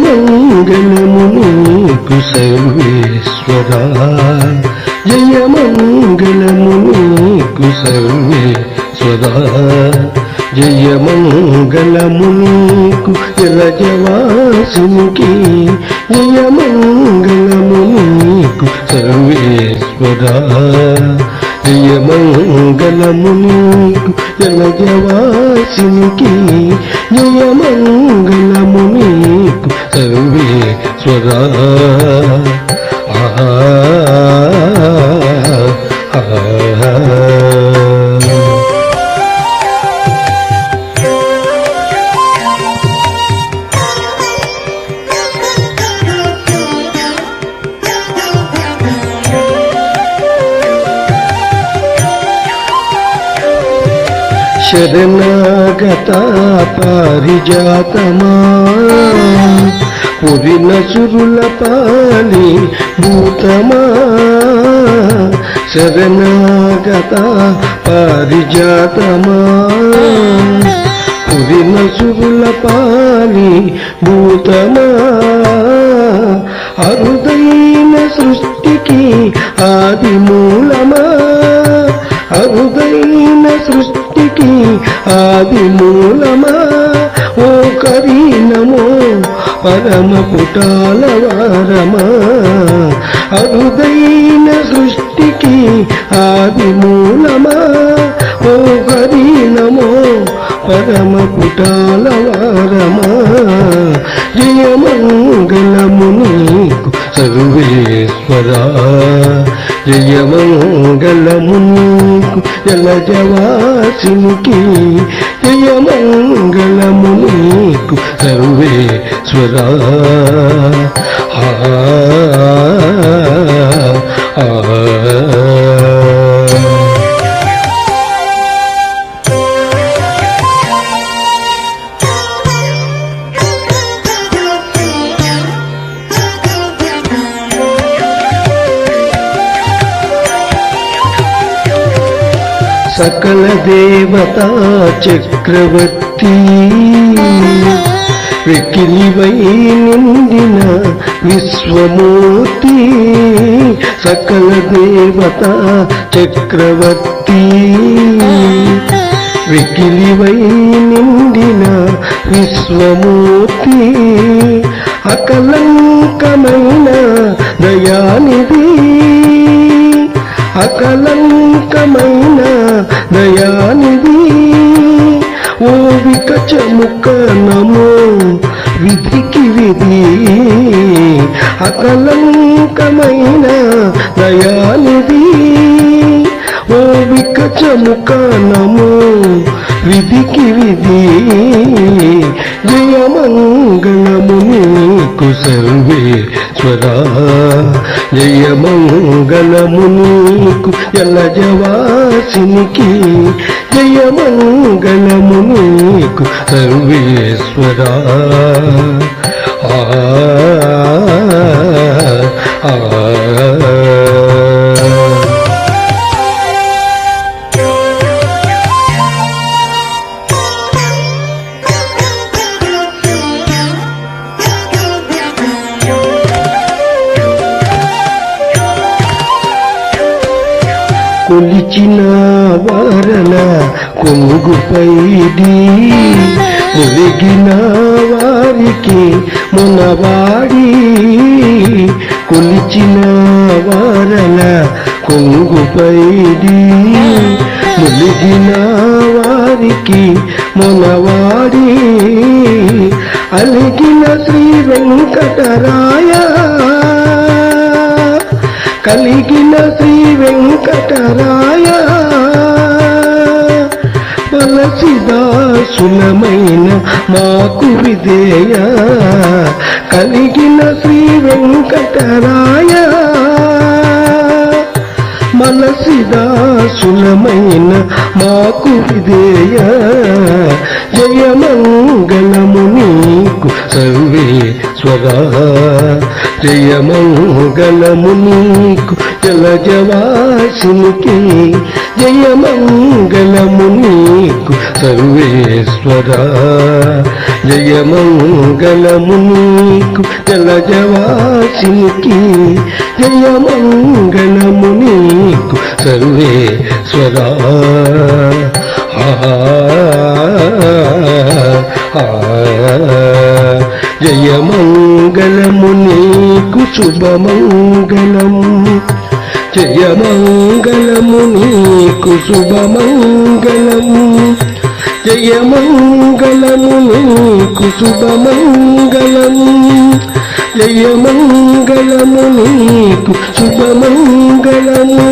జయమంగళము నీకు సర్వేశ్వరా జయమంగళము నీకు సర్వేశ్వరా జయమంగళము నీకు జలజవాసునికి జయమంగళము నీకు సర్వేశ్వరా జయమంగళము నీకు జలజవాసినికి జయమంగళము నీకు సర్వేశ్వరా శరణాగత పారిజాతమా? పురిన చురుల పాలి భూతమా శరణాగత పారిజాతమా. పురిన చురుల పాలి భూతమా అరుదైన సృష్టికి ఆది మూలమా. అరుదైన సృష్టికి ఆది మూలమా. పరమ పుటాల వారమా? అరుదైన సృష్టికి ఆది మూలమా? ఓ హరి నమో పరమ పుటాల వారమా? జయమంగళముని సర్వేశ్వరా. జయమంగళము నీకు జలజవాసినికి జయమంగళము నీకు సర్వేశ్వరా ఆ ఆ. దేవతా చక్రవర్తి. వెకిలివై నిండిన విశ్వమూర్తి సకల దేవతా చక్రవర్తి. వెకిలివై నిండిన విశ్వమూర్తి అకలంకమైన దయానిధి అకలంకమైన దయానిది ఓ వికచముక నమో విధికి విధి. అకలంకమైన దయానిది ఓ వికచముక నమో విధికి విధి. జయమంగళముని నీకు సర్వేశ్వరా జయమంగళము నీకు జలజవాసినికి జయ నీకు సర్వేశ్వరా. ఆ కొలిచిన వారల కొంగుపైది ఒలిగిన వారికి మునవాడి కొలిచిన వారల కొంగుపైది ములిగిన వారికి మునవాడి అలిగిన శ్రీ వెంకటరాయ కలిగిన శ్రీ వెంకటరాయ. తులసిదాసులమైన మాకు విధేయ. కలిగిన శ్రీ వెంకటరాయ. మనసిదాసులమైన మాకు విధేయ. జయమంగళమున నీకు సర్వేశ్వరా జయమంగళము నీకు జలజవాసినికి. జయమంగళము నీకు సర్వేశ్వరా జయమంగళము నీకు జలజవాసినికి. జయమంగళము నీకు సర్వేశ్వరా ఆ, జయమంగళము నీకు శుభమంగళము జయమంగళము నీకు శుభమంగళము జయమంగళము నీకు శుభమంగళము జయమంగళము నీకు శుభమంగళము.